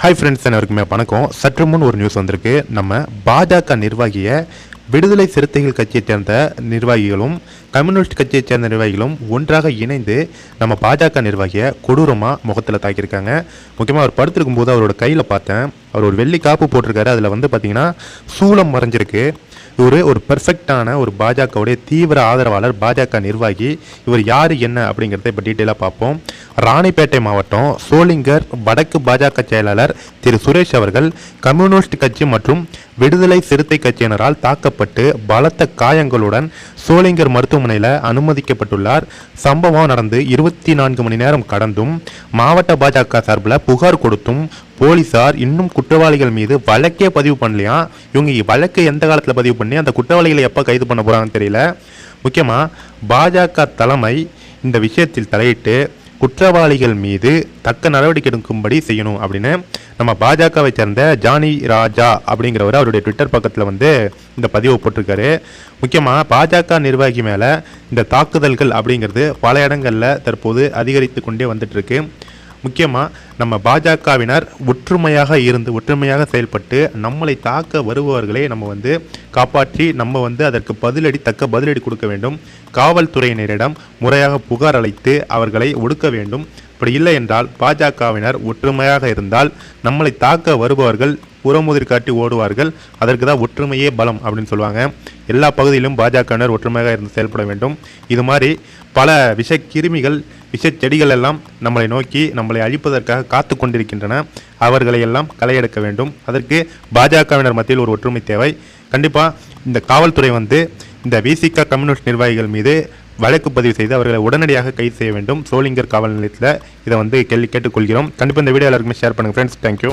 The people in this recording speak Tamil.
ஹாய் ஃப்ரெண்ட்ஸ் எல்லாருக்குமே வணக்கம். சற்று முன் ஒரு நியூஸ் வந்திருக்கு. நம்ம பாஜக நிர்வாகியை விடுதலை சிறுத்தைகள் கட்சியைச் சேர்ந்த நிர்வாகிகளும் கம்யூனிஸ்ட் கட்சியைச் சேர்ந்த நிர்வாகிகளும் ஒன்றாக இணைந்து நம்ம பாஜக நிர்வாகியை கொடூரமாக முகத்தில் தாக்கியிருக்காங்க. முக்கியமாக அவர் படுத்திருக்கும் போது அவரோட கையில் பார்த்தேன். அவர் ஒரு வெள்ளி காப்பு போட்டிருக்காரு. அதில் வந்து பார்த்திங்கன்னா சூளம் மறைஞ்சிருக்கு. இவர் ஒரு பெர்ஃபெக்டான ஒரு பாஜகவுடைய தீவிர ஆதரவாளர் பாஜக நிர்வாகி. இவர் யார் என்ன அப்படிங்கிறத இப்போ டீட்டெயிலாக பார்ப்போம். ராணிப்பேட்டை மாவட்டம் சோளிங்கர் வடக்கு பாஜக செயலாளர் திரு சுரேஷ் அவர்கள் கம்யூனிஸ்ட் கட்சி மற்றும் விடுதலை சிறுத்தை கட்சியினரால் தாக்கப்பட்டு பலத்த காயங்களுடன் சோளிங்கர் மருத்துவமனையில் அனுமதிக்கப்பட்டுள்ளார். சம்பவம் நடந்து இருபத்தி நான்கு மணி நேரம் கடந்தும் மாவட்ட பாஜக சார்பில் புகார் கொடுத்தும் போலீசார் இன்னும் குற்றவாளிகள் மீது வழக்கே பதிவு பண்ணலையாம் இவங்க வழக்கு எந்த காலத்தில் பதிவு பண்ணி அந்த குற்றவாளிகளை எப்போ கைது பண்ண போகிறாங்கன்னு தெரியல. முக்கியமாக பாஜக தலைமை இந்த விஷயத்தில் தலையிட்டு குற்றவாளிகள் மீது தக்க நடவடிக்கை எடுக்கும்படி செய்யணும் அப்படின்னு நம்ம பாஜகவை சேர்ந்த ஜானி ராஜா அப்படிங்கிறவர் அவருடைய ட்விட்டர் பக்கத்தில் வந்து இந்த பதிவை போட்டிருக்காரு. முக்கியமாக பாஜக நிர்வாகி மேலே இந்த தாக்குதல்கள் அப்படிங்கிறது பல இடங்களில் தற்போது அதிகரித்து கொண்டே வந்துட்டுருக்கு முக்கியமாக நம்ம பாஜகவினர் ஒற்றுமையாக இருந்து ஒற்றுமையாக செயல்பட்டு நம்மளை தாக்க வருபவர்களை நம்ம வந்து காப்பாற்றி நம்ம வந்து அதற்கு பதிலடி தக்க பதிலடி கொடுக்க வேண்டும். காவல்துறையினரிடம் முறையாக புகார் அளித்து அவர்களை ஒடுக்க வேண்டும். அப்படி இல்லை என்றால் பாஜகவினர் ஒற்றுமையாக இருந்தால் நம்மளை தாக்க வருபவர்கள் புறமுதிர் காட்டி ஓடுவார்கள். அதற்கு தான் ஒற்றுமையே பலம் அப்படின்னு சொல்லுவாங்க. எல்லா பகுதியிலும் பாஜகவினர் ஒற்றுமையாக இருந்து செயல்பட வேண்டும். இது மாதிரி பல விஷ கிருமிகள் விஷ செடிகள் எல்லாம் நம்மளை நோக்கி நம்மளை அழிப்பதற்காக காத்து கொண்டிருக்கின்றன. அவர்களை எல்லாம் களையெடுக்க வேண்டும். அதற்கு பாஜகவினர் மத்தியில் ஒரு ஒற்றுமை தேவை. கண்டிப்பாக இந்த காவல்துறை வந்து இந்த விசிக கம்யூனிஸ்ட் நிர்வாகிகள் மீது வழக்கு பதிவு செய்து அவர்களை உடனடியாக கைது செய்ய வேண்டும். சோளிங்கர் காவல் நிலையத்தில் இதை வந்து கேள்வி கேட்டுக்கொள்கிறோம். கண்டிப்பாக இந்த வீடியோ எல்லாருக்குமே ஷேர் பண்ணுங்கள் ஃப்ரெண்ட்ஸ் தேங்க்யூ